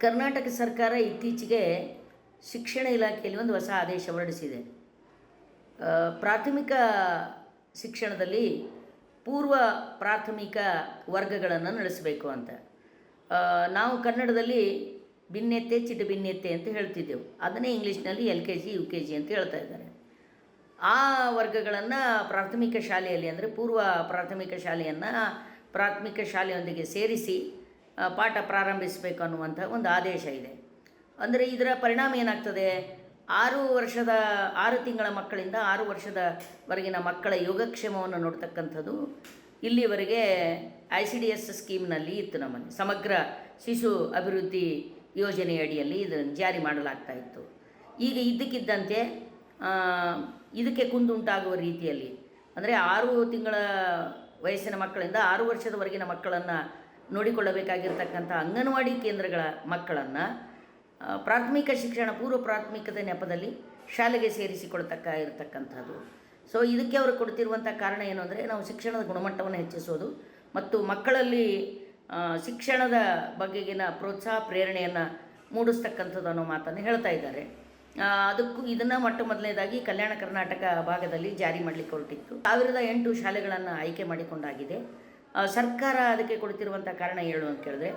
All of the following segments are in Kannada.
ಕರ್ನಾಟಕ ಸರ್ಕಾರ ಇತ್ತೀಚೆಗೆ ಶಿಕ್ಷಣ ಇಲಾಖೆಯಲ್ಲಿ ಒಂದು ಹೊಸ ಆದೇಶ ಹೊರಡಿಸಿದೆ. ಪ್ರಾಥಮಿಕ ಶಿಕ್ಷಣದಲ್ಲಿ ಪೂರ್ವ ಪ್ರಾಥಮಿಕ ವರ್ಗಗಳನ್ನು ನಡೆಸಬೇಕು ಅಂತ. ನಾವು ಕನ್ನಡದಲ್ಲಿ ಭಿನ್ನತೆ ಚಿಟ ಭಿನ್ನತೆ ಅಂತ ಹೇಳ್ತಿದ್ದೆವು. ಅದನ್ನೇ ಇಂಗ್ಲೀಷ್ನಲ್ಲಿ L K G, U K G ಅಂತ ಹೇಳ್ತಾ ಇದ್ದಾರೆ. ಆ ವರ್ಗಗಳನ್ನು ಪ್ರಾಥಮಿಕ ಶಾಲೆಯಲ್ಲಿ ಅಂದರೆ ಪೂರ್ವ ಪ್ರಾಥಮಿಕ ಶಾಲೆಯನ್ನು ಪ್ರಾಥಮಿಕ ಶಾಲೆಯೊಂದಿಗೆ ಸೇರಿಸಿ ಪಾಠ ಪ್ರಾರಂಭಿಸಬೇಕು ಅನ್ನುವಂಥ ಒಂದು ಆದೇಶ ಇದೆ. ಅಂದರೆ ಇದರ ಪರಿಣಾಮ ಏನಾಗ್ತದೆ? ಆರು ವರ್ಷದ, ಆರು ತಿಂಗಳ ಮಕ್ಕಳಿಂದ ಆರು ವರ್ಷದವರೆಗಿನ ಮಕ್ಕಳ ಯೋಗಕ್ಷೇಮವನ್ನು ನೋಡ್ತಕ್ಕಂಥದ್ದು ಇಲ್ಲಿವರೆಗೆ ಐ ಸಿ ಡಿ ಎಸ್ ಸ್ಕೀಮ್ನಲ್ಲಿ ಇತ್ತು ನಮ್ಮಲ್ಲಿ. ಸಮಗ್ರ ಶಿಶು ಅಭಿವೃದ್ಧಿ ಯೋಜನೆಯಡಿಯಲ್ಲಿ ಇದನ್ನು ಜಾರಿ ಮಾಡಲಾಗ್ತಾ ಇತ್ತು. ಈಗ ಇದ್ದಕ್ಕಿದ್ದಂತೆ ಇದಕ್ಕೆ ಕುಂದುಂಟಾಗುವ ರೀತಿಯಲ್ಲಿ, ಅಂದರೆ ಆರು ತಿಂಗಳ ವಯಸ್ಸಿನ ಮಕ್ಕಳಿಂದ ಆರು ವರ್ಷದವರೆಗಿನ ಮಕ್ಕಳನ್ನು ನೋಡಿಕೊಳ್ಳಬೇಕಾಗಿರ್ತಕ್ಕಂಥ ಅಂಗನವಾಡಿ ಕೇಂದ್ರಗಳ ಮಕ್ಕಳನ್ನು ಪ್ರಾಥಮಿಕ ಶಿಕ್ಷಣ, ಪೂರ್ವ ಪ್ರಾಥಮಿಕದ ನೆಪದಲ್ಲಿ ಶಾಲೆಗೆ ಸೇರಿಸಿಕೊಳ್ತಕ್ಕ ಇರತಕ್ಕಂಥದ್ದು. ಸೊ ಇದಕ್ಕೆ ಅವರು ಕೊಡ್ತಿರುವಂಥ ಕಾರಣ ಏನು ಅಂದರೆ, ನಾವು ಶಿಕ್ಷಣದ ಗುಣಮಟ್ಟವನ್ನು ಹೆಚ್ಚಿಸೋದು ಮತ್ತು ಮಕ್ಕಳಲ್ಲಿ ಶಿಕ್ಷಣದ ಬಗೆಗಿನ ಪ್ರೋತ್ಸಾಹ, ಪ್ರೇರಣೆಯನ್ನು ಮೂಡಿಸ್ತಕ್ಕಂಥದ್ದು ಅನ್ನೋ ಮಾತನ್ನು ಹೇಳ್ತಾ ಇದ್ದಾರೆ. ಅದಕ್ಕೂ ಇದನ್ನು ಮೊಟ್ಟ ಮೊದಲನೇದಾಗಿ ಕಲ್ಯಾಣ ಕರ್ನಾಟಕ ಭಾಗದಲ್ಲಿ ಜಾರಿ ಮಾಡಲಿಕ್ಕೆ ಹೊರಟಿತ್ತು. ಸಾವಿರದ ಎಂಟು ಶಾಲೆಗಳನ್ನು ಆಯ್ಕೆ ಮಾಡಿಕೊಂಡಾಗಿದೆ. ಸರ್ಕಾರ ಅದಕ್ಕೆ ಕೊಡ್ತಿರುವಂಥ ಕಾರಣ ಏನು ಅಂತ ಕೇಳಿದ್ರೆ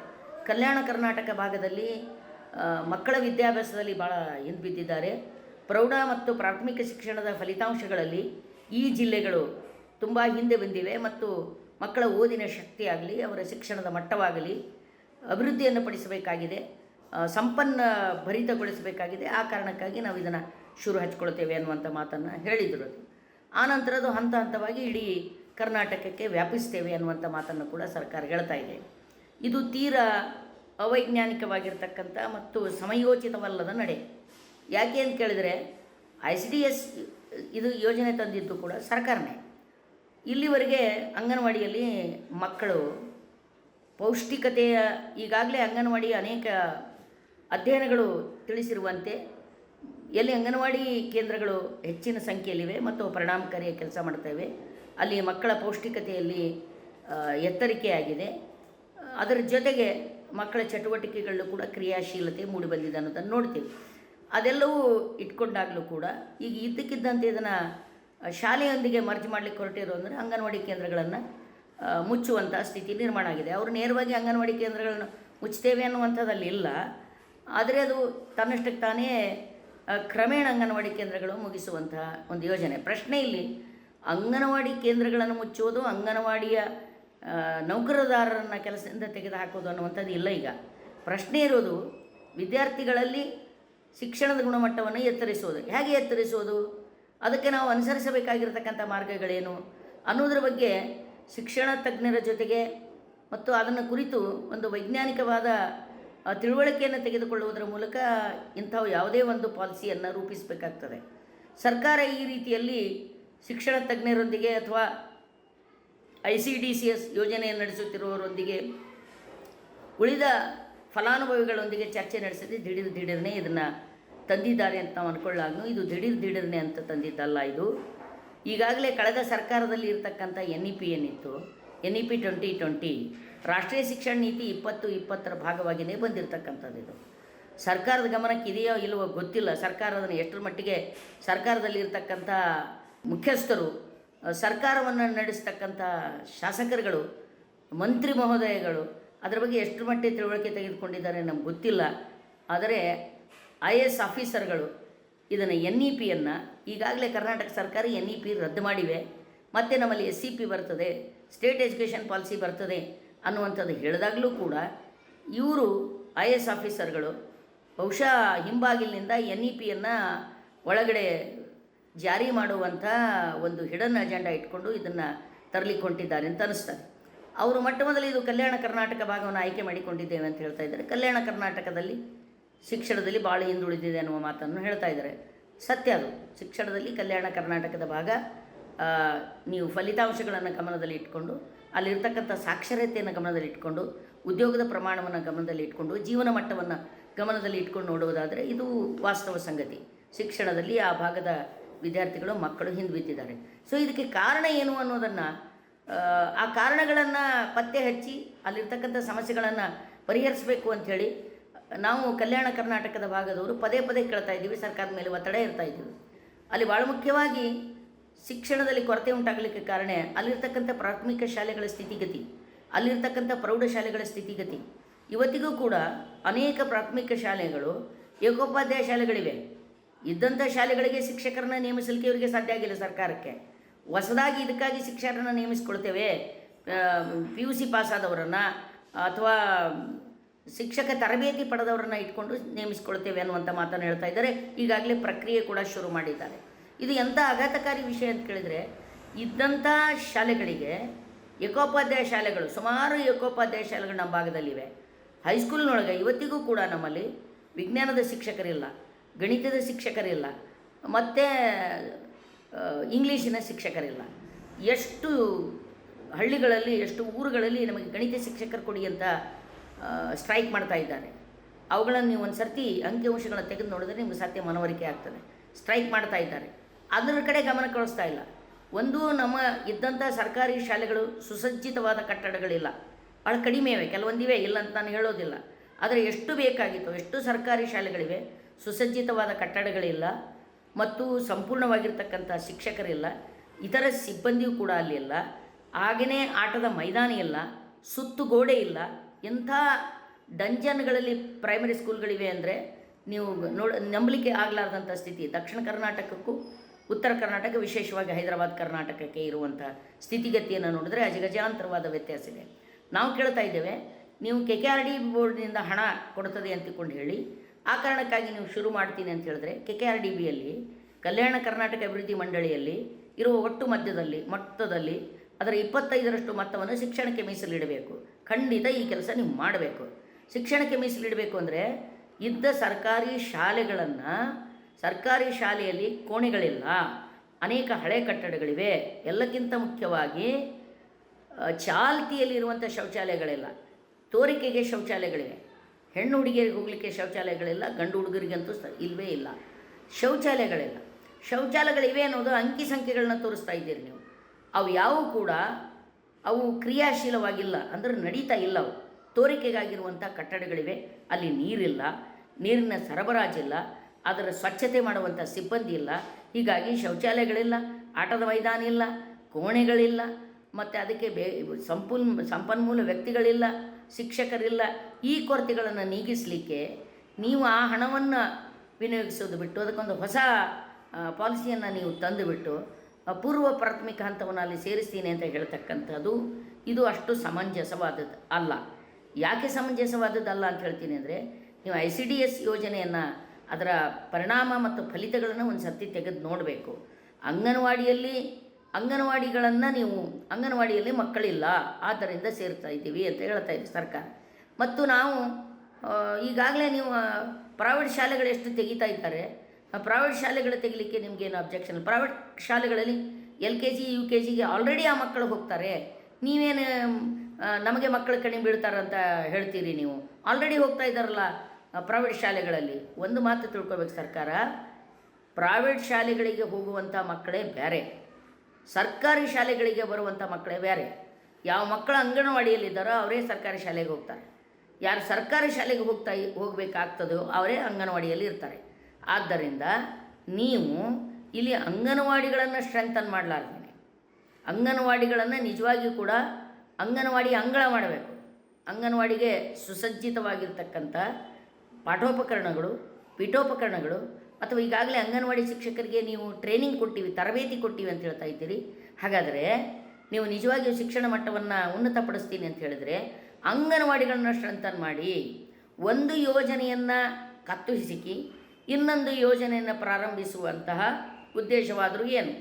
ಕಲ್ಯಾಣ ಕರ್ನಾಟಕ ಭಾಗದಲ್ಲಿ ಆ, ಮಕ್ಕಳ ವಿದ್ಯಾಭ್ಯಾಸದಲ್ಲಿ ಭಾಳ ಹಿಂದ್ಬಿದ್ದಿದ್ದಾರೆ ಪ್ರೌಢ ಮತ್ತು ಪ್ರಾಥಮಿಕ ಶಿಕ್ಷಣದ ಫಲಿತಾಂಶಗಳಲ್ಲಿ ಈ ಜಿಲ್ಲೆಗಳು ತುಂಬ ಹಿಂದೆ ಬಂದಿವೆ ಮತ್ತು ಮಕ್ಕಳ ಓದಿನ ಶಕ್ತಿಯಾಗಲಿ ಅವರ ಶಿಕ್ಷಣದ ಮಟ್ಟವಾಗಲಿ ಅಭಿವೃದ್ಧಿಯನ್ನು ಪಡಿಸಬೇಕಾಗಿದೆ ಆ, ಸಂಪನ್ನ ಭರಿತಗೊಳಿಸಬೇಕಾಗಿದೆ. ಆ ಕಾರಣಕ್ಕಾಗಿ ನಾವು ಇದನ್ನು ಶುರು ಹಚ್ಕೊಳ್ತೇವೆ ಅನ್ನುವಂಥ ಮಾತನ್ನು ಹೇಳಿದರು ಅದು. ಆನಂತರ ಅದು ಹಂತ ಹಂತವಾಗಿ ಇಡೀ ಕರ್ನಾಟಕಕ್ಕೆ ವ್ಯಾಪಿಸ್ತೇವೆ ಅನ್ನುವಂಥ ಮಾತನ್ನು ಕೂಡ ಸರ್ಕಾರ ಹೇಳ್ತಾ ಇದೆ. ಇದು ತೀರಾ ಅವೈಜ್ಞಾನಿಕವಾಗಿರ್ತಕ್ಕಂಥ ಮತ್ತು ಸಮಯೋಚಿತವಲ್ಲದ ನಡೆ. ಯಾಕೆ ಅಂತ ಕೇಳಿದರೆ ಐ ಸಿ ಡಿ ಎಸ್ ಇದು ಯೋಜನೆ ತಂದಿದ್ದು ಕೂಡ ಸರ್ಕಾರನೇ. ಇಲ್ಲಿವರೆಗೆ ಅಂಗನವಾಡಿಯಲ್ಲಿ ಮಕ್ಕಳು ಪೌಷ್ಟಿಕತೆಯ ಈಗಾಗಲೇ ಅಂಗನವಾಡಿ ಅನೇಕ ಅಧ್ಯಯನಗಳು ತಿಳಿಸಿರುವಂತೆ ಎಲ್ಲಿ ಅಂಗನವಾಡಿ ಕೇಂದ್ರಗಳು ಹೆಚ್ಚಿನ ಸಂಖ್ಯೆಯಲ್ಲಿವೆ ಮತ್ತು ಪರಿಣಾಮಕಾರಿಯ ಕೆಲಸ ಮಾಡ್ತೇವೆ ಅಲ್ಲಿ ಮಕ್ಕಳ ಪೌಷ್ಟಿಕತೆಯಲ್ಲಿ ಎತ್ತರಿಕೆಯಾಗಿದೆ. ಅದರ ಜೊತೆಗೆ ಮಕ್ಕಳ ಚಟುವಟಿಕೆಗಳಲ್ಲೂ ಕೂಡ ಕ್ರಿಯಾಶೀಲತೆ ಮೂಡಿಬಂದಿದೆ ಅನ್ನೋದನ್ನು ನೋಡ್ತೀವಿ. ಅದೆಲ್ಲವೂ ಇಟ್ಕೊಂಡಾಗಲೂ ಕೂಡ ಈಗ ಇದ್ದಕ್ಕಿದ್ದಂತೆ ಇದನ್ನು ಶಾಲೆಯೊಂದಿಗೆ ಮರ್ಜ್ ಮಾಡಲಿಕ್ಕೆ ಹೊರಟಿರೋ ಅಂದರೆ ಅಂಗನವಾಡಿ ಕೇಂದ್ರಗಳನ್ನು ಮುಚ್ಚುವಂಥ ಸ್ಥಿತಿ ನಿರ್ಮಾಣ ಆಗಿದೆ. ಅವರು ನೇರವಾಗಿ ಅಂಗನವಾಡಿ ಕೇಂದ್ರಗಳನ್ನು ಮುಚ್ಚುತ್ತೇವೆ ಅನ್ನುವಂಥದ್ದಲ್ಲಿ ಇಲ್ಲ. ಆದರೆ ಅದು ತನ್ನಷ್ಟಕ್ಕೆ ತಾನೇ ಕ್ರಮೇಣ ಅಂಗನವಾಡಿ ಕೇಂದ್ರಗಳು ಮುಗಿಸುವಂತಹ ಒಂದು ಯೋಜನೆ. ಪ್ರಶ್ನೆ ಇಲ್ಲಿ ಅಂಗನವಾಡಿ ಕೇಂದ್ರಗಳನ್ನು ಮುಚ್ಚುವುದು ಅಂಗನವಾಡಿಯ ನೌಕರದಾರರನ್ನು ಕೆಲಸದಿಂದ ತೆಗೆದುಹಾಕೋದು ಅನ್ನುವಂಥದ್ದು ಇಲ್ಲ ಈಗ. ಪ್ರಶ್ನೆ ಇರೋದು, ವಿದ್ಯಾರ್ಥಿಗಳಲ್ಲಿ ಶಿಕ್ಷಣದ ಗುಣಮಟ್ಟವನ್ನು ಎತ್ತರಿಸೋದು. ಹೇಗೆ ಎತ್ತರಿಸೋದು? ಅದಕ್ಕೆ ನಾವು ಅನುಸರಿಸಬೇಕಾಗಿರ್ತಕ್ಕಂಥ ಮಾರ್ಗಗಳೇನು? ಅನ್ನೋದ್ರ ಬಗ್ಗೆ ಶಿಕ್ಷಣ ತಜ್ಞರ ಜೊತೆಗೆ ಮತ್ತು ಅದನ್ನು ಕುರಿತು ಒಂದು ವೈಜ್ಞಾನಿಕವಾದ ತಿಳುವಳಿಕೆಯನ್ನು ತೆಗೆದುಕೊಳ್ಳುವುದರ ಮೂಲಕ ಇಂಥವು ಯಾವುದೇ ಒಂದು ಪಾಲಿಸಿಯನ್ನು ರೂಪಿಸಬೇಕಾಗ್ತದೆ. ಸರ್ಕಾರ ಈ ರೀತಿಯಲ್ಲಿ ಶಿಕ್ಷಣ ತಜ್ಞರೊಂದಿಗೆ ಅಥವಾ I C D C S ಯೋಜನೆಯನ್ನು ನಡೆಸುತ್ತಿರುವವರೊಂದಿಗೆ ಉಳಿದ ಫಲಾನುಭವಿಗಳೊಂದಿಗೆ ಚರ್ಚೆ ನಡೆಸಿದ್ರೆ ದಿಢೀರ್ ದಿಢೀರ್ನೆ ಇದನ್ನು ತಂದಿದ್ದಾರೆ ಅಂತ ನಾವು ಅಂದ್ಕೊಳ್ಳಾಗ್ನು ಇದು ದಿಢೀರ್ ದಿಢೀರ್ನೆ ಅಂತ ತಂದಿದ್ದಲ್ಲ ಇದು. ಈಗಾಗಲೇ ಕಳೆದ ಸರ್ಕಾರದಲ್ಲಿ ಇರತಕ್ಕಂಥ ಎನ್ ಇ ಪಿ ಏನಿತ್ತು, N E P twenty twenty ರಾಷ್ಟ್ರೀಯ ಶಿಕ್ಷಣ ನೀತಿ ಇಪ್ಪತ್ತು ಇಪ್ಪತ್ತರ ಭಾಗವಾಗಿಯೇ ಬಂದಿರತಕ್ಕಂಥದ್ದು ಇದು. ಸರ್ಕಾರದ ಗಮನಕ್ಕೆ ಇದೆಯೋ ಇಲ್ಲವೋ ಗೊತ್ತಿಲ್ಲ. ಸರ್ಕಾರ ಅದನ್ನು ಎಷ್ಟರ ಮಟ್ಟಿಗೆ ಸರ್ಕಾರದಲ್ಲಿ ಇರ್ತಕ್ಕಂಥ ಮುಖ್ಯಸ್ಥರು ಸರ್ಕಾರವನ್ನು ನಡೆಸ್ತಕ್ಕಂಥ ಶಾಸಕರುಗಳು, ಮಂತ್ರಿ ಮಹೋದಯಗಳು, ಅದರ ಬಗ್ಗೆ ಎಷ್ಟು ಮಟ್ಟಿಗೆ ತಿಳುವಳಿಕೆ ತೆಗೆದುಕೊಂಡಿದ್ದಾರೆ ನಮ್ಗೆ ಗೊತ್ತಿಲ್ಲ. ಆದರೆ ಐ ಎ ಎಸ್ ಆಫೀಸರ್ಗಳು ಇದನ್ನು ಎನ್ ಇ ಪಿಯನ್ನು ಈಗಾಗಲೇ ಕರ್ನಾಟಕ ಸರ್ಕಾರ ಎನ್ ಇ ಪಿ ರದ್ದು ಮಾಡಿವೆ. ಮತ್ತು ನಮ್ಮಲ್ಲಿ ಎಸ್ ಸಿ ಪಿ ಬರ್ತದೆ, ಸ್ಟೇಟ್ ಎಜುಕೇಷನ್ ಪಾಲಿಸಿ ಬರ್ತದೆ ಅನ್ನುವಂಥದ್ದು ಹೇಳಿದಾಗಲೂ ಕೂಡ ಇವರು ಐ ಎ ಎಸ್ ಆಫೀಸರ್ಗಳು ಬಹುಶಃ ಹಿಂಬಾಗಿಲಿನಿಂದ ಎನ್ ಇ ಪಿಯನ್ನು ಒಳಗಡೆ ಜಾರಿ ಮಾಡುವಂಥ ಒಂದು ಹಿಡನ್ ಅಜೆಂಡಾ ಇಟ್ಕೊಂಡು ಇದನ್ನು ತರಲಿಕ್ಕೆ ಹೊಂಟಿದ್ದಾರೆ ಅಂತ ಅನಿಸ್ತಾರೆ ಅವರು ಮೊಟ್ಟ ಮೊದಲು ಇದು ಕಲ್ಯಾಣ ಕರ್ನಾಟಕ ಭಾಗವನ್ನು ಆಯ್ಕೆ ಮಾಡಿಕೊಂಡಿದ್ದೇವೆ ಅಂತ ಹೇಳ್ತಾ ಇದ್ದಾರೆ. ಕಲ್ಯಾಣ ಕರ್ನಾಟಕದಲ್ಲಿ ಶಿಕ್ಷಣದಲ್ಲಿ ಭಾಳ ಹಿಂದುಳಿದಿದೆ ಅನ್ನುವ ಮಾತನ್ನು ಹೇಳ್ತಾ ಇದ್ದಾರೆ. ಸತ್ಯ ಅದು. ಶಿಕ್ಷಣದಲ್ಲಿ ಕಲ್ಯಾಣ ಕರ್ನಾಟಕದ ಭಾಗ ನೀವು ಫಲಿತಾಂಶಗಳನ್ನು ಗಮನದಲ್ಲಿ ಇಟ್ಕೊಂಡು, ಅಲ್ಲಿರ್ತಕ್ಕಂಥ ಸಾಕ್ಷರತೆಯನ್ನು ಗಮನದಲ್ಲಿ ಇಟ್ಕೊಂಡು, ಉದ್ಯೋಗದ ಪ್ರಮಾಣವನ್ನು ಗಮನದಲ್ಲಿ ಇಟ್ಕೊಂಡು, ಜೀವನ ಮಟ್ಟವನ್ನು ಗಮನದಲ್ಲಿ ಇಟ್ಕೊಂಡು ನೋಡುವುದಾದರೆ ಇದು ವಾಸ್ತವ ಸಂಗತಿ. ಶಿಕ್ಷಣದಲ್ಲಿ ಆ ಭಾಗದ ವಿದ್ಯಾರ್ಥಿಗಳು ಮಕ್ಕಳು ಹಿಂದೆ ಬಿದ್ದಿದ್ದಾರೆ. ಸೊ ಇದಕ್ಕೆ ಕಾರಣ ಏನು ಅನ್ನೋದನ್ನು, ಆ ಕಾರಣಗಳನ್ನು ಪತ್ತೆ ಹಚ್ಚಿ ಅಲ್ಲಿರ್ತಕ್ಕಂಥ ಸಮಸ್ಯೆಗಳನ್ನು ಪರಿಹರಿಸಬೇಕು ಅಂಥೇಳಿ ನಾವು ಕಲ್ಯಾಣ ಕರ್ನಾಟಕದ ಭಾಗದವರು ಪದೇ ಪದೇ ಕೇಳ್ತಾ ಇದ್ದೀವಿ, ಸರ್ಕಾರದ ಮೇಲೆ ಒತ್ತಡ ಇರ್ತಾ ಇದ್ದೀವಿ. ಅಲ್ಲಿ ಭಾಳ ಮುಖ್ಯವಾಗಿ ಶಿಕ್ಷಣದಲ್ಲಿ ಕೊರತೆ ಉಂಟಾಗಲಿಕ್ಕೆ ಕಾರಣ ಅಲ್ಲಿರ್ತಕ್ಕಂಥ ಪ್ರಾಥಮಿಕ ಶಾಲೆಗಳ ಸ್ಥಿತಿಗತಿ, ಅಲ್ಲಿರ್ತಕ್ಕಂಥ ಪ್ರೌಢಶಾಲೆಗಳ ಸ್ಥಿತಿಗತಿ. ಇವತ್ತಿಗೂ ಕೂಡ ಅನೇಕ ಪ್ರಾಥಮಿಕ ಶಾಲೆಗಳು ಏಕೋಪಾಧ್ಯಾಯ ಶಾಲೆಗಳಿವೆ. ಇದ್ದಂಥ ಶಾಲೆಗಳಿಗೆ ಶಿಕ್ಷಕರನ್ನ ನೇಮಿಸಲಿಕ್ಕೆ ಇವರಿಗೆ ಸಾಧ್ಯ ಆಗಿಲ್ಲ ಸರ್ಕಾರಕ್ಕೆ. ಹೊಸದಾಗಿ ಇದಕ್ಕಾಗಿ ಶಿಕ್ಷಕರನ್ನ ನೇಮಿಸ್ಕೊಳ್ತೇವೆ. ಪಿ ಯು ಸಿ ಪಾಸಾದವರನ್ನು ಅಥವಾ ಶಿಕ್ಷಕ ತರಬೇತಿ ಪಡೆದವರನ್ನ ಇಟ್ಕೊಂಡು ನೇಮಿಸ್ಕೊಳ್ತೇವೆ ಅನ್ನುವಂಥ ಮಾತನ್ನು ಹೇಳ್ತಾ ಇದ್ದಾರೆ. ಈಗಾಗಲೇ ಪ್ರಕ್ರಿಯೆ ಕೂಡ ಶುರು ಮಾಡಿದ್ದಾರೆ. ಇದು ಎಂಥ ಆಘಾತಕಾರಿ ವಿಷಯ ಅಂತ ಕೇಳಿದರೆ ಇದ್ದಂಥ ಶಾಲೆಗಳಿಗೆ ಏಕೋಪಾಧ್ಯಾಯ ಶಾಲೆಗಳು, ಸುಮಾರು ಏಕೋಪಾಧ್ಯಾಯ ಶಾಲೆಗಳು ನಮ್ಮ ಭಾಗದಲ್ಲಿವೆ. ಹೈಸ್ಕೂಲ್ನೊಳಗೆ ಇವತ್ತಿಗೂ ಕೂಡ ನಮ್ಮಲ್ಲಿ ವಿಜ್ಞಾನದ ಶಿಕ್ಷಕರಿಲ್ಲ. ಗಣಿತದ ಶಿಕ್ಷಕರಿಲ್ಲ, ಮತ್ತು ಇಂಗ್ಲೀಷಿನ ಶಿಕ್ಷಕರಿಲ್ಲ. ಎಷ್ಟು ಹಳ್ಳಿಗಳಲ್ಲಿ, ಎಷ್ಟು ಊರುಗಳಲ್ಲಿ ನಮಗೆ ಗಣಿತ ಶಿಕ್ಷಕರು ಕೊಡಿ ಅಂತ ಸ್ಟ್ರೈಕ್ ಮಾಡ್ತಾ ಇದ್ದಾರೆ. ಅವುಗಳನ್ನು ನೀವು ಒಂದು ಸರ್ತಿ ಅಂಕಿಅಂಶಗಳನ್ನು ತೆಗೆದು ನೋಡಿದ್ರೆ ನಿಮಗೆ ಸತ್ಯ ಮನವರಿಕೆ ಆಗ್ತದೆ. ಸ್ಟ್ರೈಕ್ ಮಾಡ್ತಾ ಇದ್ದಾರೆ. ಅದರ ಕಡೆ ಗಮನ ಕಳಿಸ್ತಾ ಇಲ್ಲ. ಒಂದು ನಮ್ಮ ಇದ್ದಂಥ ಸರ್ಕಾರಿ ಶಾಲೆಗಳು ಸುಸಜ್ಜಿತವಾದ ಕಟ್ಟಡಗಳಿಲ್ಲ. ಭಾಳ ಕಡಿಮೆ ಇವೆ. ಕೆಲವೊಂದಿವೆ ಇಲ್ಲ ಅಂತ ನಾನು ಹೇಳೋದಿಲ್ಲ. ಆದರೆ ಎಷ್ಟು ಬೇಕಾಗಿತ್ತು? ಎಷ್ಟು ಸರ್ಕಾರಿ ಶಾಲೆಗಳಿವೆ? ಸುಸಜ್ಜಿತವಾದ ಕಟ್ಟಡಗಳಿಲ್ಲ ಮತ್ತು ಸಂಪೂರ್ಣವಾಗಿರ್ತಕ್ಕಂಥ ಶಿಕ್ಷಕರಿಲ್ಲ, ಇತರ ಸಿಬ್ಬಂದಿಯೂ ಕೂಡ ಅಲ್ಲಿ ಇಲ್ಲ. ಹಾಗೆಯೇ ಆಟದ ಮೈದಾನ ಇಲ್ಲ, ಸುತ್ತು ಗೋಡೆ ಇಲ್ಲ. ಎಂಥ ಡಂಜನ್ಗಳಲ್ಲಿ ಪ್ರೈಮರಿ ಸ್ಕೂಲ್ಗಳಿವೆ ಅಂದರೆ ನೀವು ನೋಡ, ನಂಬಲಿಕ್ಕೆ ಆಗಲಾರ್ದಂಥ ಸ್ಥಿತಿ. ದಕ್ಷಿಣ ಕರ್ನಾಟಕಕ್ಕೂ ಉತ್ತರ ಕರ್ನಾಟಕ, ವಿಶೇಷವಾಗಿ ಹೈದರಾಬಾದ್ ಕರ್ನಾಟಕಕ್ಕೆ ಇರುವಂಥ ಸ್ಥಿತಿಗತಿಯನ್ನು ನೋಡಿದ್ರೆ ಅಜಗಜಾಂತರವಾದ ವ್ಯತ್ಯಾಸ ಇದೆ. ನಾವು ಕೇಳ್ತಾ ಇದ್ದೇವೆ, ನೀವು ಕೆ ಕೆ ಆರ್ ಡಿ ಬೋರ್ಡ್ನಿಂದ ಹಣ ಕೊಡ್ತದೆ ಅಂತಿಕೊಂಡು ಹೇಳಿ ಆ ಕಾರಣಕ್ಕಾಗಿ ನೀವು ಶುರು ಮಾಡ್ತೀನಿ ಅಂತ ಹೇಳಿದ್ರೆ ಕೆ ಕೆ ಆರ್ ಡಿ ಬಿಯಲ್ಲಿ, ಕಲ್ಯಾಣ ಕರ್ನಾಟಕ ಅಭಿವೃದ್ಧಿ ಮಂಡಳಿಯಲ್ಲಿ ಇರುವ ಒಟ್ಟು ಮಧ್ಯದಲ್ಲಿ, ಮೊತ್ತದಲ್ಲಿ ಅದರ ಇಪ್ಪತ್ತೈದರಷ್ಟು ಮೊತ್ತವನ್ನು ಶಿಕ್ಷಣಕ್ಕೆ ಮೀಸಲಿಡಬೇಕು. ಖಂಡಿತ ಈ ಕೆಲಸ ನೀವು ಮಾಡಬೇಕು. ಶಿಕ್ಷಣಕ್ಕೆ ಮೀಸಲಿಡಬೇಕು ಅಂದರೆ ಇದ್ದ ಸರ್ಕಾರಿ ಶಾಲೆಗಳನ್ನು, ಸರ್ಕಾರಿ ಶಾಲೆಯಲ್ಲಿ ಕೋಣೆಗಳಿಲ್ಲ. ಅನೇಕ ಹಳೆ ಕಟ್ಟಡಗಳಿವೆ. ಎಲ್ಲಕ್ಕಿಂತ ಮುಖ್ಯವಾಗಿ ಚಾಲ್ತಿಯಲ್ಲಿರುವಂಥ ಶೌಚಾಲಯಗಳಿಲ್ಲ. ತೋರಿಕೆಗೆ ಶೌಚಾಲಯಗಳಿವೆ. ಹೆಣ್ಣು ಹುಡುಗಿಯರಿಗೆ ಹೋಗಲಿಕ್ಕೆ ಶೌಚಾಲಯಗಳಿಲ್ಲ, ಗಂಡು ಹುಡುಗರಿಗಂತೂ ಇಲ್ಲವೇ ಇಲ್ಲ. ಶೌಚಾಲಯಗಳಿಲ್ಲ. ಶೌಚಾಲಯಗಳಿವೆ ಅನ್ನೋದು ಅಂಕಿ ಸಂಖ್ಯೆಗಳನ್ನ ತೋರಿಸ್ತಾ ಇದ್ದೀರಿ ನೀವು. ಅವು ಯಾವೂ ಕೂಡ ಅವು ಕ್ರಿಯಾಶೀಲವಾಗಿಲ್ಲ ಅಂದರೆ ನಡೀತಾ ಇಲ್ಲ ಅವು. ತೋರಿಕೆಗಾಗಿರುವಂಥ ಕಟ್ಟಡಗಳಿವೆ. ಅಲ್ಲಿ ನೀರಿಲ್ಲ, ನೀರಿನ ಸರಬರಾಜಿಲ್ಲ, ಅದರ ಸ್ವಚ್ಛತೆ ಮಾಡುವಂಥ ಸಿಬ್ಬಂದಿ ಇಲ್ಲ. ಹೀಗಾಗಿ ಶೌಚಾಲಯಗಳಿಲ್ಲ, ಆಟದ ಮೈದಾನ ಇಲ್ಲ ಕೋಣೆಗಳಿಲ್ಲ, ಮತ್ತು ಅದಕ್ಕೆ ಬೇ ಸಂಪನ್ಮೂಲ ವ್ಯಕ್ತಿಗಳಿಲ್ಲ. ಶಿಕ್ಷಕರಿಲ್ಲ ಈ ಕೊರತೆಗಳನ್ನು ನೀಗಿಸಲಿಕ್ಕೆ ನೀವು ಆ ಹಣವನ್ನು ವಿನಿಯೋಗಿಸೋದು ಬಿಟ್ಟು ಅದಕ್ಕೊಂದು ಹೊಸ ಪಾಲಿಸಿಯನ್ನು ನೀವು ತಂದುಬಿಟ್ಟು ಅಪೂರ್ವ ಪೂರ್ವ ಪ್ರಾಥಮಿಕ ಹಂತವನ್ನು ಅಲ್ಲಿ ಸೇರಿಸ್ತೀನಿ ಅಂತ ಹೇಳ್ತಕ್ಕಂಥದ್ದು ಇದು ಅಷ್ಟು ಸಮಂಜಸವಾದದ್ದು ಅಲ್ಲ. ಯಾಕೆ ಸಮಂಜಸವಾದದ್ದಲ್ಲ ಅಂತ ಹೇಳ್ತೀನಿ ಅಂದರೆ ನೀವು ಐ ಸಿ ಡಿ ಎಸ್ ಯೋಜನೆಯನ್ನು ಅದರ ಪರಿಣಾಮ ಮತ್ತು ಫಲಿತಗಳನ್ನು ಒಂದು ಸರ್ತಿ ತೆಗೆದು ನೋಡಬೇಕು. ಅಂಗನವಾಡಿಯಲ್ಲಿ ಅಂಗನವಾಡಿಗಳನ್ನು ನೀವು ಅಂಗನವಾಡಿಯಲ್ಲಿ ಮಕ್ಕಳಿಲ್ಲ, ಆದ್ದರಿಂದ ಸೇರ್ತಾ ಇದ್ದೀವಿ ಅಂತ ಹೇಳ್ತಾ ಇದೆ ಸರ್ಕಾರ. ಮತ್ತು ನಾವು ಈಗಾಗಲೇ ನೀವು ಪ್ರೈವೇಟ್ ಶಾಲೆಗಳು ಎಷ್ಟು ತೆಗಿತಾ ಇದ್ದಾರೆ? ಪ್ರೈವೇಟ್ ಶಾಲೆಗಳು ತೆಗಿಲಿಕ್ಕೆ ನಿಮಗೇನು ಅಬ್ಜೆಕ್ಷನ್ ಪ್ರೈವೇಟ್ ಶಾಲೆಗಳಲ್ಲಿ L K G, U K ಜಿಗೆ ಆಲ್ರೆಡಿ ಆ ಮಕ್ಕಳು ಹೋಗ್ತಾರೆ. ನೀವೇನು ನಮಗೆ ಮಕ್ಕಳು ಕಡಿಮೆ ಬೀಳ್ತಾರಂತ ಹೇಳ್ತೀರಿ ನೀವು? ಆಲ್ರೆಡಿ ಹೋಗ್ತಾ ಇದ್ದಾರಲ್ಲ ಪ್ರೈವೇಟ್ ಶಾಲೆಗಳಲ್ಲಿ. ಒಂದು ಮಾತು ತಿಳ್ಕೊಬೇಕು ಸರ್ಕಾರ. ಪ್ರೈವೇಟ್ ಶಾಲೆಗಳಿಗೆ ಹೋಗುವಂಥ ಮಕ್ಕಳೇ ಬೇರೆ. ಸರ್ಕಾರಿ ಶಾಲೆಗಳಿಗೆ ಬರುವಂಥ ಮಕ್ಕಳೇ ಬೇರೆ. ಯಾವ ಮಕ್ಕಳು ಅಂಗನವಾಡಿಯಲ್ಲಿದ್ದಾರೋ ಅವರೇ ಸರ್ಕಾರಿ ಶಾಲೆಗೆ ಹೋಗ್ತಾರೆ. ಯಾರು ಸರ್ಕಾರಿ ಶಾಲೆಗೆ ಹೋಗ್ತಾ ಹೋಗಬೇಕಾಗ್ತದೋ ಅವರೇ ಅಂಗನವಾಡಿಯಲ್ಲಿ ಇರ್ತಾರೆ. ಆದ್ದರಿಂದ ನೀವು ಇಲ್ಲಿ ಅಂಗನವಾಡಿಗಳನ್ನು ಸ್ಟ್ರೆಂಥನ್ ಮಾಡಲಾರ್ದೇನೆ. ಅಂಗನವಾಡಿಗಳನ್ನು ನಿಜವಾಗಿಯೂ ಕೂಡ ಅಂಗನವಾಡಿ ಅಂಗಳ ಮಾಡಬೇಕು. ಅಂಗನವಾಡಿಗೆ ಸುಸಜ್ಜಿತವಾಗಿರ್ತಕ್ಕಂಥ ಪಾಠೋಪಕರಣಗಳು, ಪೀಠೋಪಕರಣಗಳು ಅಥವಾ ಈಗಾಗಲೇ ಅಂಗನವಾಡಿ ಶಿಕ್ಷಕರಿಗೆ ನೀವು ಟ್ರೈನಿಂಗ್ ಕೊಟ್ಟಿವಿ, ತರಬೇತಿ ಕೊಟ್ಟಿವಿ ಅಂತ ಹೇಳ್ತಾ ಇದ್ದೀರಿ. ಹಾಗಾದರೆ ನೀವು ನಿಜವಾಗಿಯೂ ಶಿಕ್ಷಣ ಮಟ್ಟವನ್ನು ಉನ್ನತಪಡಿಸ್ತೀನಿ ಅಂತ ಹೇಳಿದರೆ ಅಂಗನವಾಡಿಗಳನ್ನು ಸ್ಟ್ರೆಂಥನ್ ಮಾಡಿ, ಒಂದು ಯೋಜನೆಯನ್ನು ಕತ್ತು ಹಿಸುಕಿ ಇನ್ನೊಂದು ಯೋಜನೆಯನ್ನು ಪ್ರಾರಂಭಿಸುವಂತಹ ಉದ್ದೇಶವಾದರೂ ಏನು?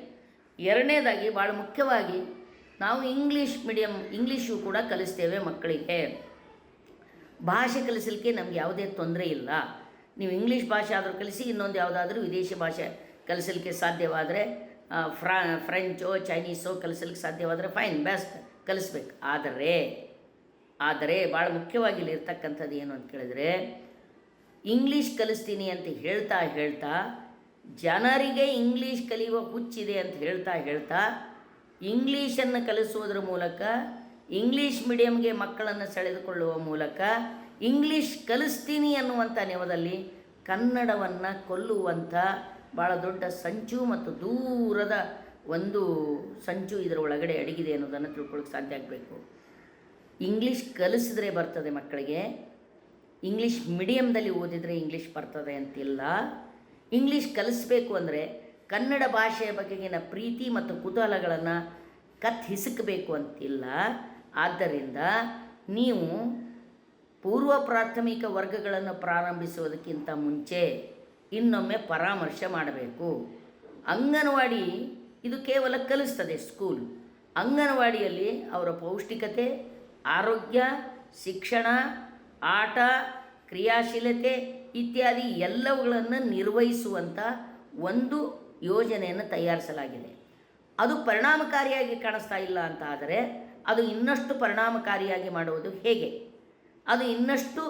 ಎರಡನೇದಾಗಿ ಭಾಳ ಮುಖ್ಯವಾಗಿ ನಾವು ಇಂಗ್ಲೀಷ್ ಮೀಡಿಯಮ್ ಇಂಗ್ಲೀಷು ಕೂಡ ಕಲಿಸ್ತೇವೆ ಮಕ್ಕಳಿಗೆ. ಭಾಷೆ ಕಲಿಸಲಿಕ್ಕೆ ನಮ್ಗೆ ಯಾವುದೇ ತೊಂದರೆ ಇಲ್ಲ. ನೀವು ಇಂಗ್ಲೀಷ್ ಭಾಷೆ ಆದರೂ ಕಲಿಸಿ, ಇನ್ನೊಂದು ಯಾವುದಾದ್ರೂ ವಿದೇಶಿ ಭಾಷೆ ಕಲಿಸಲಿಕ್ಕೆ ಸಾಧ್ಯವಾದರೆ ಫ್ರಾ, ಫ್ರೆಂಚೋ, ಚೈನೀಸೋ ಕಲಿಸಲಿಕ್ಕೆ ಸಾಧ್ಯವಾದರೆ ಫೈನ್ ಬೆಸ್ಟ್ ಕಲಿಸ್ಬೇಕು. ಆದರೆ ಆದರೆ ಭಾಳ ಮುಖ್ಯವಾಗಿ ಇಲ್ಲಿ ಇರ್ತಕ್ಕಂಥದ್ದು ಏನು ಅಂತ ಕೇಳಿದರೆ, ಇಂಗ್ಲೀಷ್ ಕಲಿಸ್ತೀನಿ ಅಂತ ಹೇಳ್ತಾ ಹೇಳ್ತಾ, ಜನರಿಗೆ ಇಂಗ್ಲೀಷ್ ಕಲಿಯುವ ಹುಚ್ಚಿದೆ ಅಂತ ಹೇಳ್ತಾ ಹೇಳ್ತಾ, ಇಂಗ್ಲೀಷನ್ನು ಕಲಿಸುವುದರ ಮೂಲಕ, ಇಂಗ್ಲೀಷ್ ಮೀಡಿಯಮ್ಗೆ ಮಕ್ಕಳನ್ನು ಸೆಳೆದುಕೊಳ್ಳುವ ಮೂಲಕ ಇಂಗ್ಲೀಷ್ ಕಲಿಸ್ತೀನಿ ಅನ್ನುವಂಥ ನೆವದಲ್ಲಿ ಕನ್ನಡವನ್ನು ಕೊಲ್ಲುವಂಥ ಭಾಳ ದೊಡ್ಡ ಸಂಚು ಮತ್ತು ದೂರದ ಒಂದು ಸಂಚು ಇದರ ಒಳಗಡೆ ಅಡಗಿದೆ ಅನ್ನೋದನ್ನು ತಿಳ್ಕೊಳ್ಳೋಕೆ ಸಾಧ್ಯ ಆಗಬೇಕು. ಇಂಗ್ಲೀಷ್ ಕಲಿಸಿದ್ರೆ ಬರ್ತದೆ ಮಕ್ಕಳಿಗೆ. ಇಂಗ್ಲೀಷ್ ಮೀಡಿಯಮ್ದಲ್ಲಿ ಓದಿದರೆ ಇಂಗ್ಲೀಷ್ ಬರ್ತದೆ ಅಂತಿಲ್ಲ. ಇಂಗ್ಲೀಷ್ ಕಲಿಸ್ಬೇಕು ಅಂದರೆ ಕನ್ನಡ ಭಾಷೆಯ ಬಗೆಗಿನ ಪ್ರೀತಿ ಮತ್ತು ಕುತೂಹಲಗಳನ್ನು ಕತ್ ಹಿಸುಕಬೇಕು ಅಂತಿಲ್ಲ. ಆದ್ದರಿಂದ ನೀವು ಪೂರ್ವ ಪ್ರಾಥಮಿಕ ವರ್ಗಗಳನ್ನು ಪ್ರಾರಂಭಿಸುವುದಕ್ಕಿಂತ ಮುಂಚೆ ಇನ್ನೊಮ್ಮೆ ಪರಾಮರ್ಶೆ ಮಾಡಬೇಕು. ಅಂಗನವಾಡಿ ಇದು ಕೇವಲ ಕಲಿಸ್ತದೆ ಸ್ಕೂಲ್. ಅಂಗನವಾಡಿಯಲ್ಲಿ ಅವರ ಪೌಷ್ಟಿಕತೆ, ಆರೋಗ್ಯ, ಶಿಕ್ಷಣ, ಆಟ, ಕ್ರಿಯಾಶೀಲತೆ ಇತ್ಯಾದಿ ಎಲ್ಲವುಗಳನ್ನು ನಿರ್ವಹಿಸುವಂಥ ಒಂದು ಯೋಜನೆಯನ್ನು ತಯಾರಿಸಲಾಗಿದೆ. ಅದು ಪರಿಣಾಮಕಾರಿಯಾಗಿ ಕಾಣಿಸ್ತಾ ಇಲ್ಲ ಅಂತ ಆದರೆ ಅದು ಇನ್ನಷ್ಟು ಪರಿಣಾಮಕಾರಿಯಾಗಿ ಮಾಡುವುದು ಹೇಗೆ? ಅದು ಇನ್ನಷ್ಟು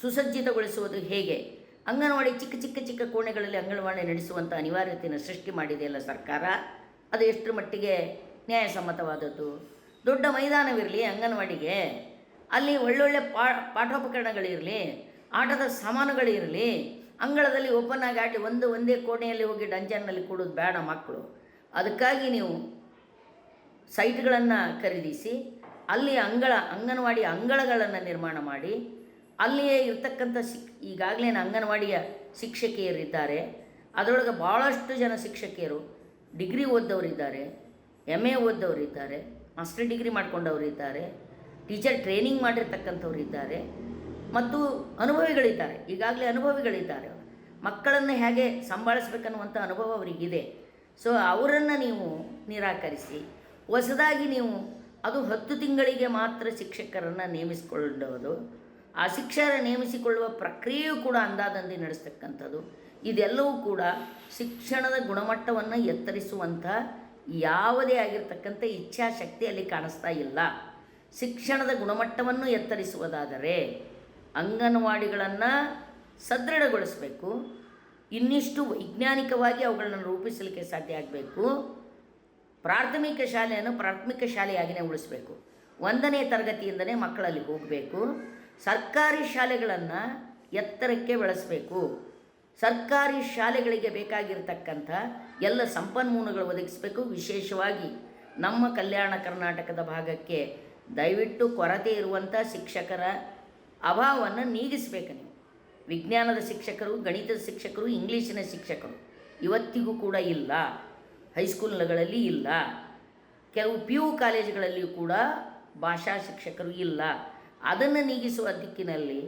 ಸುಸಜ್ಜಿತಗೊಳಿಸುವುದು ಹೇಗೆ? ಅಂಗನವಾಡಿ ಚಿಕ್ಕ ಚಿಕ್ಕ ಚಿಕ್ಕ ಕೋಣೆಗಳಲ್ಲಿ ಅಂಗನವಾಡಿ ನಡೆಸುವಂಥ ಅನಿವಾರ್ಯತೆಯನ್ನು ಸೃಷ್ಟಿ ಮಾಡಿದೆಯಲ್ಲ ಸರ್ಕಾರ? ಅದು ಎಷ್ಟರ ಮಟ್ಟಿಗೆ ನ್ಯಾಯಸಮ್ಮತವಾದದ್ದು? ದೊಡ್ಡ ಮೈದಾನವಿರಲಿ ಅಂಗನವಾಡಿಗೆ, ಅಲ್ಲಿ ಒಳ್ಳೊಳ್ಳೆ ಪಾ ಪಾಠೋಪಕರಣಗಳಿರಲಿ ಆಟದ ಸಾಮಾನುಗಳಿರಲಿ ಅಂಗಳದಲ್ಲಿ ಓಪನ್ ಆಗಿ ಆಟಿ ಒಂದು, ಒಂದೇ ಕೋಣೆಯಲ್ಲಿ ಹೋಗಿ ಡಂಜನ್ನಲ್ಲಿ ಕೂಡೋದು ಬೇಡ ಮಕ್ಕಳು. ಅದಕ್ಕಾಗಿ ನೀವು ಸೈಟ್ಗಳನ್ನು ಖರೀದಿಸಿ ಅಲ್ಲಿ ಅಂಗಳ, ಅಂಗನವಾಡಿ ಅಂಗಳಗಳನ್ನು ನಿರ್ಮಾಣ ಮಾಡಿ, ಅಲ್ಲಿಯೇ ಇರ್ತಕ್ಕಂಥ ಶಿಕ್ ಈಗಾಗಲೇ ಅಂಗನವಾಡಿಯ ಶಿಕ್ಷಕಿಯರಿದ್ದಾರೆ, ಅದರೊಳಗೆ ಭಾಳಷ್ಟು ಜನ ಶಿಕ್ಷಕಿಯರು, ಡಿಗ್ರಿ ಓದ್ದವರಿದ್ದಾರೆ ಎಂ ಎ ಓದ್ದವರಿದ್ದಾರೆ ಮಾಸ್ಟರ್ ಡಿಗ್ರಿ ಮಾಡ್ಕೊಂಡವರಿದ್ದಾರೆ ಟೀಚರ್ ಟ್ರೈನಿಂಗ್ ಮಾಡಿರ್ತಕ್ಕಂಥವರಿದ್ದಾರೆ, ಮತ್ತು ಅನುಭವಿಗಳಿದ್ದಾರೆ, ಈಗಾಗಲೇ ಅನುಭವಿಗಳಿದ್ದಾರೆ. ಮಕ್ಕಳನ್ನು ಹೇಗೆ ಸಂಭಾಳಿಸ್ಬೇಕನ್ನುವಂಥ ಅನುಭವ ಅವರಿಗಿದೆ. ಸೊ ಅವರನ್ನು ನೀವು ನಿರಾಕರಿಸಿ, ಹೊಸದಾಗಿ ನೀವು ಅದು ಹತ್ತು ತಿಂಗಳಿಗೆ ಮಾತ್ರ ಶಿಕ್ಷಕರನ್ನು ನೇಮಿಸಿಕೊಳ್ಳುವುದು ಆ ಶಿಕ್ಷಕರ ನೇಮಿಸಿಕೊಳ್ಳುವ ಪ್ರಕ್ರಿಯೆಯೂ ಕೂಡ ಅಂದಾದಂದಿ ನಡೆಸ್ತಕ್ಕಂಥದ್ದು. ಇದೆಲ್ಲವೂ ಕೂಡ ಶಿಕ್ಷಣದ ಗುಣಮಟ್ಟವನ್ನು ಎತ್ತರಿಸುವಂಥ ಯಾವುದೇ ಆಗಿರ್ತಕ್ಕಂಥ ಇಚ್ಛಾಶಕ್ತಿ ಅಲ್ಲಿ ಕಾಣಿಸ್ತಾ ಇಲ್ಲ. ಶಿಕ್ಷಣದ ಗುಣಮಟ್ಟವನ್ನು ಎತ್ತರಿಸುವುದಾದರೆ ಅಂಗನವಾಡಿಗಳನ್ನು ಸದೃಢಗೊಳಿಸಬೇಕು. ಇನ್ನಿಷ್ಟು ವೈಜ್ಞಾನಿಕವಾಗಿ ಅವುಗಳನ್ನು ರೂಪಿಸಲಿಕ್ಕೆ ಸಾಧ್ಯ ಆಗಬೇಕು. ಪ್ರಾಥಮಿಕ ಶಾಲೆಯನ್ನು ಪ್ರಾಥಮಿಕ ಶಾಲೆಯಾಗಿಯೇ ಉಳಿಸಬೇಕು. ಒಂದನೇ ತರಗತಿಯಿಂದನೇ ಮಕ್ಕಳಲ್ಲಿ ಹೋಗಬೇಕು. ಸರ್ಕಾರಿ ಶಾಲೆಗಳನ್ನು ಎತ್ತರಕ್ಕೆ ಬೆಳೆಸಬೇಕು. ಸರ್ಕಾರಿ ಶಾಲೆಗಳಿಗೆ ಬೇಕಾಗಿರತಕ್ಕಂಥ ಎಲ್ಲ ಸಂಪನ್ಮೂಲಗಳು ಒದಗಿಸಬೇಕು. ವಿಶೇಷವಾಗಿ ನಮ್ಮ ಕಲ್ಯಾಣ ಕರ್ನಾಟಕದ ಭಾಗಕ್ಕೆ ದಯವಿಟ್ಟು ಕೊರತೆ ಇರುವಂಥ ಶಿಕ್ಷಕರ ಅಭಾವವನ್ನು ನೀಗಿಸಬೇಕು ನೀವು. ವಿಜ್ಞಾನದ ಶಿಕ್ಷಕರು, ಗಣಿತದ ಶಿಕ್ಷಕರು, ಇಂಗ್ಲೀಷಿನ ಶಿಕ್ಷಕರು ಇವತ್ತಿಗೂ ಕೂಡ ಇಲ್ಲ. ಹೈಸ್ಕೂಲ್ಗಳಲ್ಲಿ ಇಲ್ಲ. ಕೆಲವು ಪಿ ಯು ಕಾಲೇಜುಗಳಲ್ಲಿಯೂ ಕೂಡ ಭಾಷಾ ಶಿಕ್ಷಕರು ಇಲ್ಲ. ಅದನ್ನು ನೀಗಿಸುವ ದಿಕ್ಕಿನಲ್ಲಿ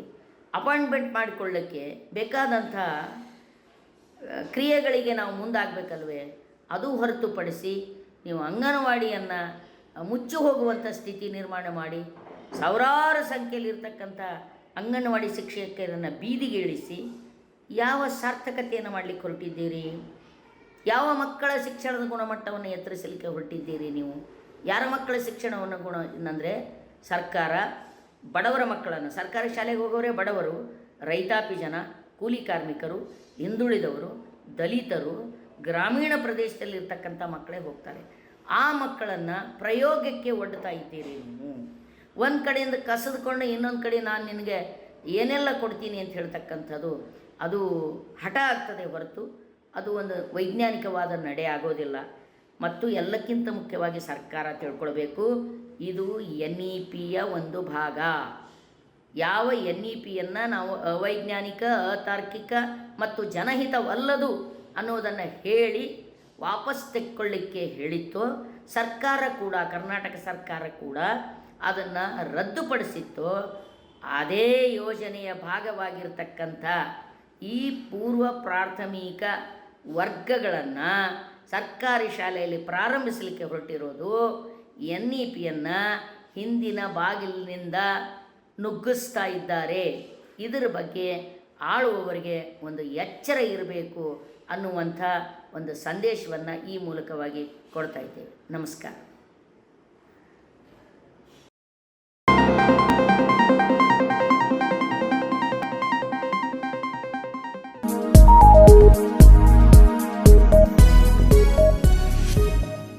ಅಪಾಯಿಂಟ್ಮೆಂಟ್ ಮಾಡಿಕೊಳ್ಳಕ್ಕೆ ಬೇಕಾದಂಥ ಕ್ರಿಯೆಗಳಿಗೆ ನಾವು ಮುಂದಾಗಬೇಕಲ್ವೇ? ಅದು ಹೊರತುಪಡಿಸಿ ನೀವು ಅಂಗನವಾಡಿಯನ್ನು ಮುಚ್ಚು ಹೋಗುವಂಥ ಸ್ಥಿತಿ ನಿರ್ಮಾಣ ಮಾಡಿ, ಸಾವಿರಾರು ಸಂಖ್ಯೆಯಲ್ಲಿ ಇರ್ತಕ್ಕಂಥ ಅಂಗನವಾಡಿ ಶಿಕ್ಷಕರನ್ನು ಬೀದಿಗೆ ಇಳಿಸಿ ಯಾವ ಸಾರ್ಥಕತೆಯನ್ನು ಮಾಡಲಿಕ್ಕೆ ಹೊರಟಿದ್ದೀರಿ? ಯಾವ ಮಕ್ಕಳ ಶಿಕ್ಷಣದ ಗುಣಮಟ್ಟವನ್ನು ಎತ್ತರಿಸಲಿಕ್ಕೆ ಹೊರಟಿದ್ದೀರಿ ನೀವು? ಯಾರ ಮಕ್ಕಳ ಶಿಕ್ಷಣವನ್ನು ಗುಣ ಅಂದರೆ ಸರ್ಕಾರ, ಬಡವರ ಮಕ್ಕಳನ್ನು, ಸರ್ಕಾರಿ ಶಾಲೆಗೆ ಹೋಗೋರೇ ಬಡವರು, ರೈತಾಪಿ ಜನ, ಕೂಲಿ ಕಾರ್ಮಿಕರು, ಹಿಂದುಳಿದವರು, ದಲಿತರು, ಗ್ರಾಮೀಣ ಪ್ರದೇಶದಲ್ಲಿ ಇರ್ತಕ್ಕಂಥ ಮಕ್ಕಳೇ ಹೋಗ್ತಾರೆ. ಆ ಮಕ್ಕಳನ್ನು ಪ್ರಯೋಗಕ್ಕೆ ಒಡ್ತಾ ಇದ್ದೀರಿ ನೀವು. ಒಂದು ಕಡೆಯಿಂದ ಕಸದ್ಕೊಂಡು ಇನ್ನೊಂದು ಕಡೆ ನಾನು ನಿನಗೆ ಏನೆಲ್ಲ ಕೊಡ್ತೀನಿ ಅಂತ ಹೇಳ್ತಕ್ಕಂಥದ್ದು, ಅದು ಹಠ ಆಗ್ತದೆ ಹೊರತು ಅದು ಒಂದು ವೈಜ್ಞಾನಿಕವಾದ ನಡೆ ಆಗೋದಿಲ್ಲ. ಮತ್ತು ಎಲ್ಲಕ್ಕಿಂತ ಮುಖ್ಯವಾಗಿ ಸರ್ಕಾರ ತಿಳ್ಕೊಳ್ಬೇಕು, ಇದು ಎನ್ ಇ ಪಿಯ ಒಂದು ಭಾಗ. ಯಾವ ಎನ್ ಇ ಪಿಯನ್ನು ನಾವು ಅವೈಜ್ಞಾನಿಕ, ಅತಾರ್ಕಿಕ ಮತ್ತು ಜನಹಿತವಲ್ಲದು ಅನ್ನೋದನ್ನು ಹೇಳಿ ವಾಪಸ್ ತೆಕ್ಕೊಳ್ಳಿಕ್ಕೆ ಹೇಳಿತ್ತು, ಸರ್ಕಾರ ಕೂಡ, ಕರ್ನಾಟಕ ಸರ್ಕಾರ ಕೂಡ ಅದನ್ನು ರದ್ದುಪಡಿಸಿತ್ತು, ಅದೇ ಯೋಜನೆಯ ಭಾಗವಾಗಿರ್ತಕ್ಕಂಥ ಈ ಪೂರ್ವ ಪ್ರಾಥಮಿಕ ವರ್ಗಗಳನ್ನು ಸರ್ಕಾರಿ ಶಾಲೆಯಲ್ಲಿ ಪ್ರಾರಂಭಿಸಲಿಕ್ಕೆ ಹೊರಟಿರೋದು ಎನ್ ಇ ಪಿಯನ್ನು ಹಿಂದಿನ ಬಾಗಿಲಿನಿಂದ ನುಗ್ಗಿಸ್ತಾ ಇದ್ದಾರೆ. ಇದರ ಬಗ್ಗೆ ಆಳುವವರಿಗೆ ಒಂದು ಎಚ್ಚರ ಇರಬೇಕು ಅನ್ನುವಂಥ ಒಂದು ಸಂದೇಶವನ್ನು ಈ ಮೂಲಕವಾಗಿ ಕೊಡ್ತಾ ಇದ್ದೇವೆ. ನಮಸ್ಕಾರ.